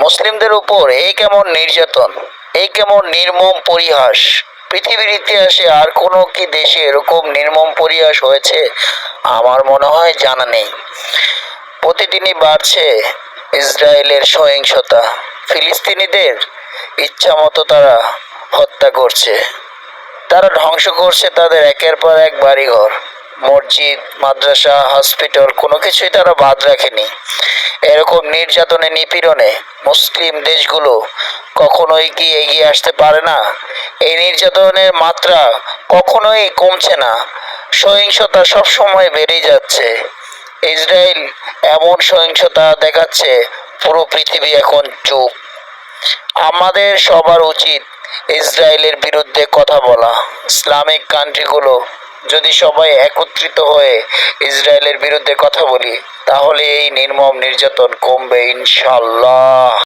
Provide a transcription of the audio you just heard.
মুসলিমদের উপর এই কেমন নির্যাতন, এই কেমন নির্মম পরিহাস? পৃথিবীর ইতিহাসে আর কোনো কি দেশে এরকম নির্মম পরিহাস হয়েছে? আমার মনে হয় জানা নেই। প্রতিদিনই বাড়ছে ইসরায়েলের সহিংসতা। ফিলিস্তিনিদের ইচ্ছামতো তারা হত্যা করছে। তারা ধ্বংস করছে তাদের একের পর এক বাড়িঘর। মসজিদ, মাদ্রাসা হসপিটাল কোনো কিছুই তারা বাদ রাখেনি। এরকম নির্যাতনে, নিপীড়নে মুসলিম দেশগুলো কখনোই কি এগিয়ে আসতে পারে না? এই নির্যাতনের মাত্রা কখনোই কমছে না। সহিংসতা সবসময় বেড়েই যাচ্ছে। ইসরায়েল এমন সহিংসতা দেখাচ্ছে, পুরো পৃথিবী এখন চুপ। আমাদের সবার উচিত ইসরায়েলের বিরুদ্ধে কথা বলা। ইসলামিক কান্ট্রিগুলো যদি সবাই একত্রিত হয়ে ইসরায়েলের বিরুদ্ধে কথা বলি তাহলে এই নির্মম নির্যাতন কমবে ইনশাল্লাহ